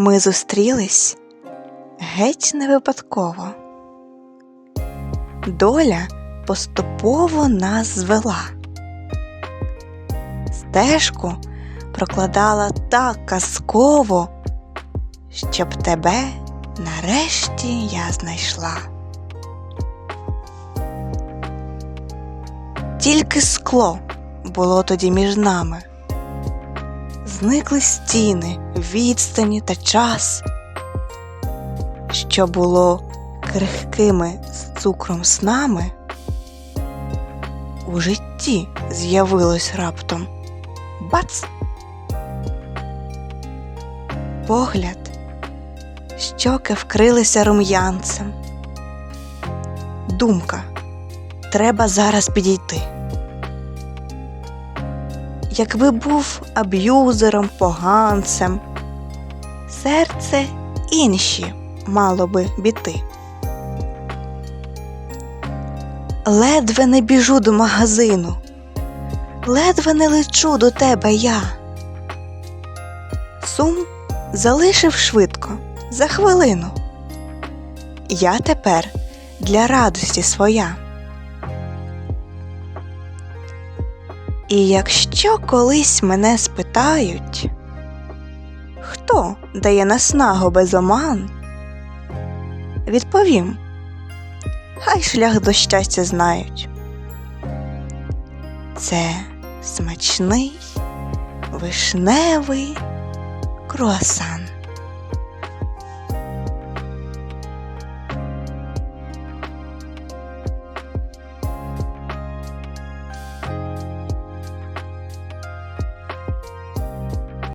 Ми зустрілись геть не випадково. Доля поступово нас звела. Стежку прокладала так казково, щоб тебе нарешті я знайшла. Тільки скло було тоді між нами. Зникли стіни, відстані та час, що було крихкими з цукром снами, у житті з'явилось раптом бац. Погляд, щоки вкрилися рум'янцем. Думка треба зараз підійти. Якби був аб'юзером, поганцем, серце інші мало би біти. Ледве не біжу до магазину, ледве не лечу до тебе я. Сум залишив швидко за хвилину. Я тепер для радості своя. І якщо колись мене спитають, хто дає наснагу без оман, відповім, хай шлях до щастя знають. Це смачний вишневий круасан.